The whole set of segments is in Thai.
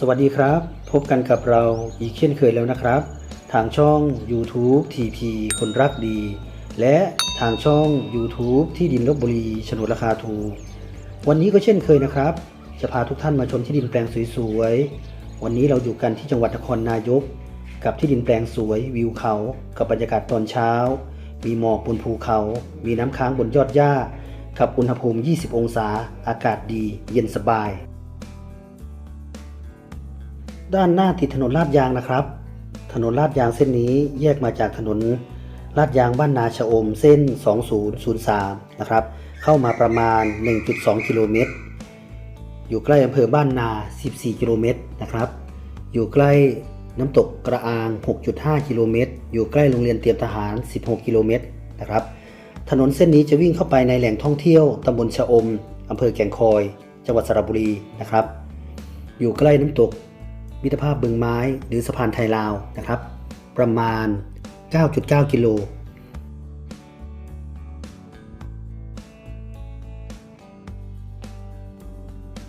สวัสดีครับ พบกันกับเราอีกเช่นเคยแล้วนะครับ ทางช่อง YouTube TP คนรักดี และทางช่อง YouTube ที่ดินลบบุรีฉนดราคาถูก วันนี้ก็เช่นเคยนะครับ จะพาทุกท่านมาชมที่ดินแปลงสวยๆ วันนี้เราอยู่กันที่จังหวัดนครนายก กับที่ดินแปลงสวยวิวเขา กับบรรยากาศตอนเช้า มีหมอกบนภูเขา มีน้ำค้างบนยอดหญ้า กับอุณหภูมิ 20 องศา อากาศดี เย็นสบาย ด้านหน้าติดถนนลาดยางนะครับ ถนนลาดยางเส้นนี้แยกมาจากถนนลาดยางบ้านนาชะอมเส้น 2003 นะครับ เข้ามาประมาณ 1.2 กิโลเมตร อยู่ใกล้อำเภอบ้านนา 14 กิโลเมตรนะครับ อยู่ใกล้น้ำตกกระอาง 6.5 กิโลเมตร อยู่ใกล้โรงเรียนเตรียมทหาร 16 กิโลเมตรนะครับ ถนนเส้นนี้จะวิ่งเข้าไปในแหล่งท่องเที่ยวตำบลชะอมอำเภอแก่งคอย จังหวัดสระบุรีนะครับ อยู่ใกล้น้ำตก มิตรภาพบึงไม้หรือสะพานไทยลาวนะครับ ประมาณ 9.9 กิโล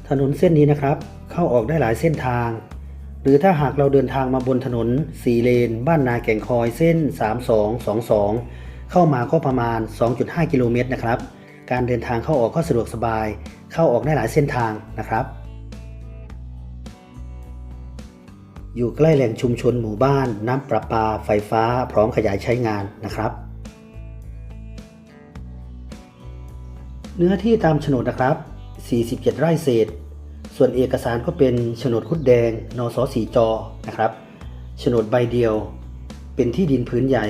ถนนเส้นนี้นะครับ เข้าออกได้หลายเส้นทาง หรือถ้าหากเราเดินทางมาบนถนนสีเลน บ้านนาแก่งคอยเส้น 3222 เข้ามาก็ประมาณ 2.5 กิโลเมตรนะครับ การเดินทางเข้าออกก็สะดวกสบาย เข้าออกได้หลายเส้นทางนะครับ อยู่ใกล้แหล่งชุมชนหมู่บ้าน น้ำประปา ไฟฟ้า พร้อมขยายใช้งานนะครับ เนื้อที่ตามโฉนดนะครับ 47 ไร่เศษ ส่วนเอกสารก็เป็นโฉนดคุดแดง นสสีจอนะครับโฉนดใบเดียว เป็นที่ดินพื้นใหญ่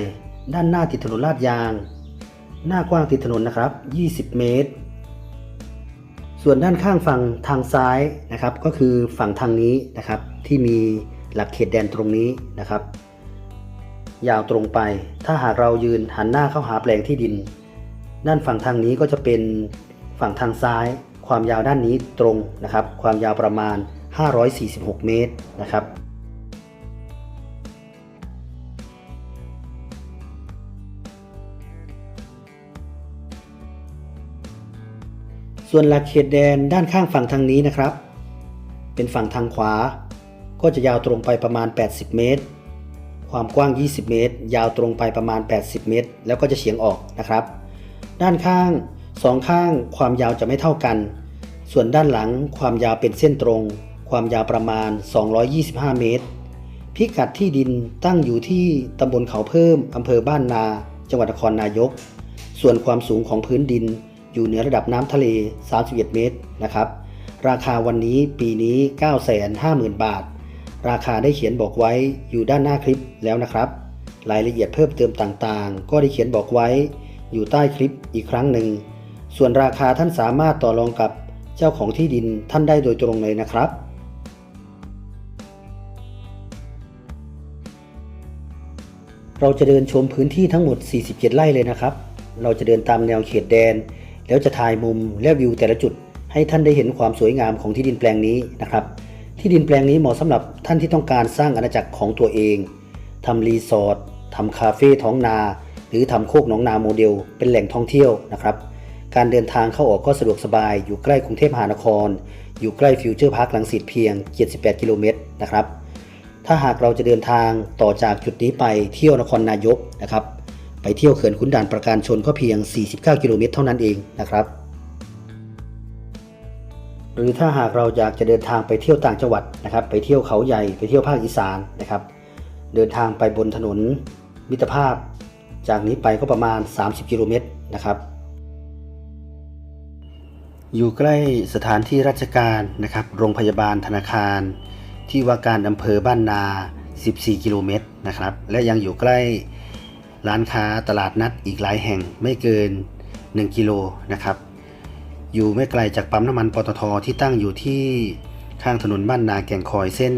ด้านหน้าติดถนนลาดยาง หน้ากว้างติดถนนนะครับ 20 เมตร ส่วนด้านข้างฝั่งทางซ้ายนะครับ ก็คือฝั่งทางนี้นะครับที่มี หลักเขตแดนตรงนี้นะครับ ยาวตรงไป ถ้าหากเรายืนหันหน้าเข้าหาแปลงที่ดิน ด้านฝั่งทางนี้ก็จะเป็นฝั่งทางซ้าย ความยาวด้านนี้ตรงนะครับ ความยาวประมาณ 546 เมตรนะครับส่วนหลักเขตแดนด้านข้างฝั่งทางนี้นะครับ เป็นฝั่งทางขวา ก็จะยาวตรงไปประมาณ 80 เมตร ความกว้าง 20 เมตร ยาวตรงไปประมาณ 80 เมตร แล้วก็จะเฉียงออกนะครับ ด้านข้างสองข้างความยาวจะไม่เท่ากัน ส่วนด้านหลังความยาวเป็นเส้นตรง ความยาวประมาณ 225 เมตร พิกัดที่ดินตั้งอยู่ที่ตำบลเขาเพิ่มอำเภอบ้านนา จังหวัดนครนายก ส่วนความสูงของพื้นดินอยู่เหนือระดับน้ำทะเล 31 เมตรนะครับ ราคาวันนี้ปีนี้ 950,000 บาท ราคาได้เขียนบอกไว้อยู่ด้านหน้าคลิปแล้วนะครับ รายละเอียดเพิ่มเติมต่างๆ ก็ได้เขียนบอกไว้อยู่ใต้คลิปอีกครั้งหนึ่ง ส่วนราคาท่านสามารถต่อรองกับเจ้าของที่ดินท่านได้โดยตรงเลยนะครับ เราจะเดินชมพื้นที่ทั้งหมด 47 ไร่เลยนะครับ เราจะเดินตามแนวเขตแดน แล้วจะถ่ายมุมและวิวแต่ละจุด ให้ท่านได้เห็นความสวยงามของที่ดินแปลงนี้นะครับ ที่ดินแปลงนี้เหมาะสำหรับท่านที่ต้องการสร้างอาณาจักรของตัวเองทำรีสอร์ททำคาเฟ่ท้องนา หรือทำโคกหนองนาโมเดล เป็นแหล่งท่องเที่ยวนะครับ การเดินทางเข้าออกก็สะดวกสบาย อยู่ใกล้กรุงเทพมหานคร อยู่ใกล้ฟิวเจอร์พาร์คลังสิตเพียง 78 กิโลเมตรนะครับ ถ้าหากเราจะเดินทางต่อจากจุดนี้ไปเที่ยวนครนายกนะครับ ไปเที่ยวเขื่อนขุนด่านประการชนก็เพียง 49 กิโลเมตรเท่านั้นเองนะครับ หรือถ้าหากเราอยากจะเดินทางไปเที่ยวต่างจังหวัดนะครับ ไปเที่ยวเขาใหญ่ไปเที่ยวภาคอีสานนะครับ เดินทางไปบนถนนมิตรภาพ จากนี้ไปก็ประมาณ 30 กิโลเมตรนะครับ อยู่ใกล้สถานที่ราชการนะครับ โรงพยาบาลธนาคาร ที่ว่าการอำเภอบ้านนา 14 กิโลเมตรนะครับ และยังอยู่ใกล้ร้านค้าตลาดนัดอีกหลายแห่งไม่เกิน 1 กิโลนะครับ อยู่ไม่ไกลจากปั๊มน้ำมันปตทที่ตั้งอยู่ที่ข้างถนนบ้านนาแก่งคอยเส้น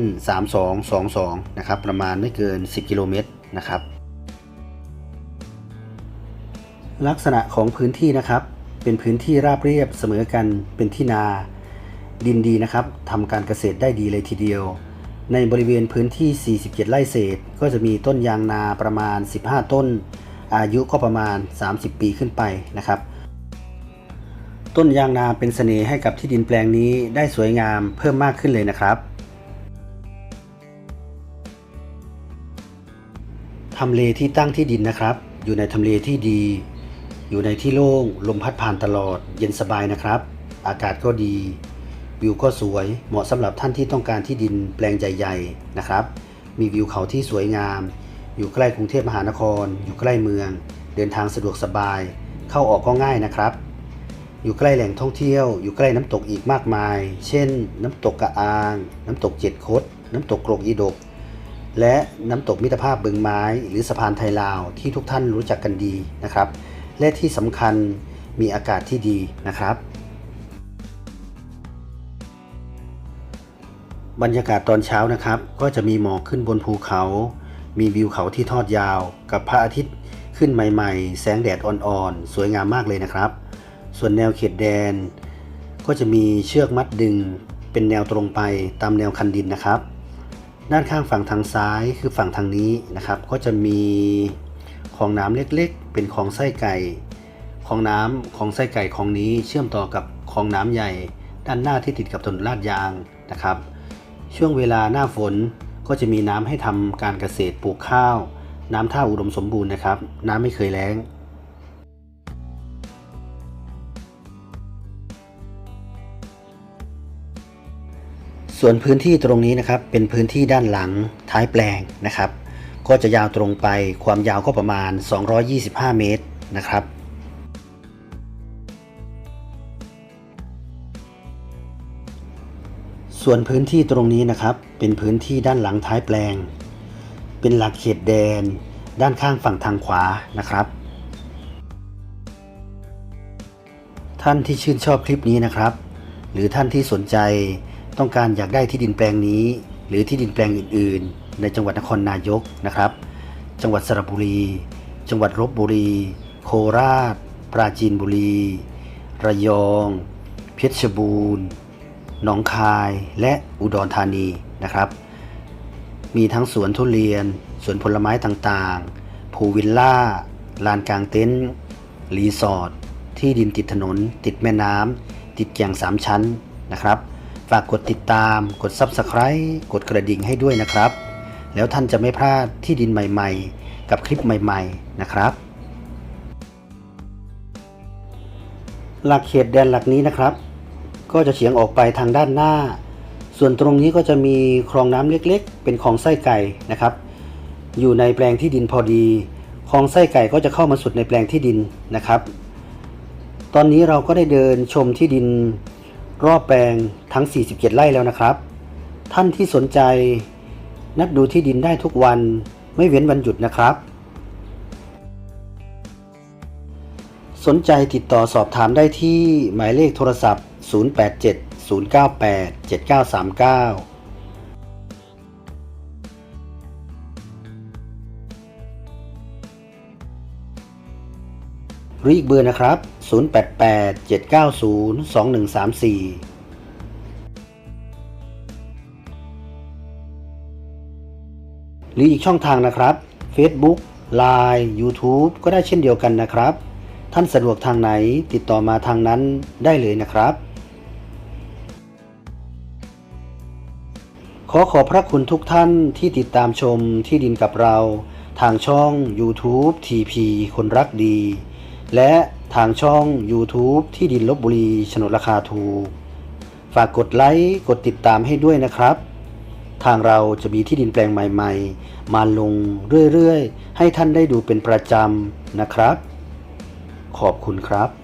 3222 นะครับ ประมาณไม่เกิน 10 กิโลเมตรนะครับ ลักษณะของพื้นที่นะครับ เป็นพื้นที่ราบเรียบเสมอกันเป็นที่นาดินดีนะครับทำการเกษตรได้ดีเลยทีเดียว ในบริเวณพื้นที่ 47 ไร่เศษ ก็จะมีต้นยางนาประมาณ 15 ต้น อายุก็ประมาณ 30 ปีขึ้นไปนะครับ ต้นยางนาเป็นเสน่ห์ให้กับที่ดินแปลงนี้ได้สวยงามเพิ่มมากขึ้นเลยนะครับทำเลที่ตั้งที่ดินนะครับ อยู่ในทำเลที่ดี อยู่ในที่โล่งลมพัดผ่านตลอด เย็นสบายนะครับ อากาศก็ดีวิวก็สวยเหมาะสำหรับท่านที่ต้องการที่ดินแปลงใหญ่ ๆนะครับ มีวิวเขาที่สวยงาม อยู่ใกล้กรุงเทพมหานคร อยู่ใกล้เมือง เดินทางสะดวกสบาย เข้าออกก็ง่ายนะครับ อยู่ใกล้แหล่งท่องเที่ยว อยู่ใกล้น้ำตกอีกมากมาย เช่น น้ำตกกระอาง น้ำตกเจ็ดคด น้ำตกกรกอีดก และน้ำตกมิตรภาพบึงไม้ หรือสะพานไทยลาวที่ทุกท่านรู้จักกันดีนะครับ และที่สำคัญมีอากาศที่ดีนะครับ บรรยากาศตอนเช้านะครับ ก็จะมีหมอกขึ้นบนภูเขา มีวิวเขาที่ทอดยาว กับพระอาทิตย์ขึ้นใหม่ ๆ แสงแดดอ่อนๆ สวยงามมากเลยนะครับ ส่วนแนวเขตแดน ก็จะมีเชือกมัดดึง เป็นแนวตรงไปตามแนวคันดินนะครับ ด้านข้างฝั่งทางซ้ายคือฝั่งทางนี้นะครับ ก็จะมีคลองน้ำเล็กๆ เป็นคลองไส้ไก่คลองน้ำคลองไส้ไก่คลองนี้เชื่อมต่อกับคลองน้ำใหญ่ ด้านหน้าที่ติดกับถนนลาดยางนะครับ ช่วงเวลาหน้าฝนก็จะมีน้ำให้ทำการเกษตรปลูกข้าว น้ำท่าอุดมสมบูรณ์นะครับ น้ำไม่เคยแล้ง ส่วนพื้นที่ตรงนี้นะครับเป็นพื้นที่ด้านหลังท้ายแปลงนะครับ ก็จะยาวตรงไปความยาวก็ประมาณ 225 เมตรนะครับส่วนพื้นที่ตรงนี้นะครับ เป็นพื้นที่ด้านหลังท้ายแปลง เป็นหลักเขตแดน ด้านข้างฝั่งทางขวานะครับ ท่านที่ชื่นชอบคลิปนี้นะครับ หรือท่านที่สนใจ ต้องการอยากได้ที่ดินแปลงนี้ หรือที่ดินแปลงอื่น ๆ ในจังหวัดนครนายกนะครับ จังหวัดสระบุรี จังหวัดลบบุรี โคราช ปราจีนบุรี ระยอง เพชรบูรณ์หนองคายและอุดรธานีนะครับ มีทั้งสวนทุเรียน สวนผลไม้ต่างๆพูวิลล่า ลานกลางเต็นท์ รีสอร์ท ที่ดินติดถนน ติดแม่น้ำ ติดแก่งสามชั้นนะครับ ฝากกดติดตาม กด Subscribe กดกระดิ่งให้ด้วยนะครับ แล้วท่านจะไม่พลาดที่ดินใหม่ ๆ กับคลิปใหม่ ๆ นะครับ หลักเขตแดนหลักนี้นะครับ ก็จะเฉียงออกไปทางด้านหน้า ส่วนตรงนี้ก็จะมีคลองน้ำเล็กๆ เป็นคลองไส้ไก่นะครับ อยู่ในแปลงที่ดินพอดีคลองไส้ไก่ก็จะเข้ามาสุดในแปลงที่ดินนะครับ ตอนนี้เราก็ได้เดินชมที่ดิน รอบแปลงทั้ง 47 ไร่แล้วนะครับ ท่านที่สนใจนัดดูที่ดินได้ทุกวันไม่เว้นวันหยุดนะครับ สนใจติดต่อสอบถามได้ที่หมายเลขโทรศัพท์ 087 098 7939 หรืออีกเบอร์นะครับ 088 790 2134หรืออีกช่องทางนะครับ Facebook Line YouTube ก็ได้เช่นเดียวกันนะครับ ท่านสะดวกทางไหนติดต่อมาทางนั้นได้เลยนะครับ ขอขอบพระคุณทุกท่านที่ติดตามชมที่ดินกับเรา ทางช่อง YouTube TP คนรักดี และทางช่อง YouTube ที่ดินลบบุรีชนดราคาถูก ฝากกดไลค์ กดติดตามให้ด้วยนะครับ ทางเราจะมีที่ดินแปลงใหม่ๆ มาลงเรื่อยๆ ให้ท่านได้ดูเป็นประจำนะครับ ขอบคุณครับ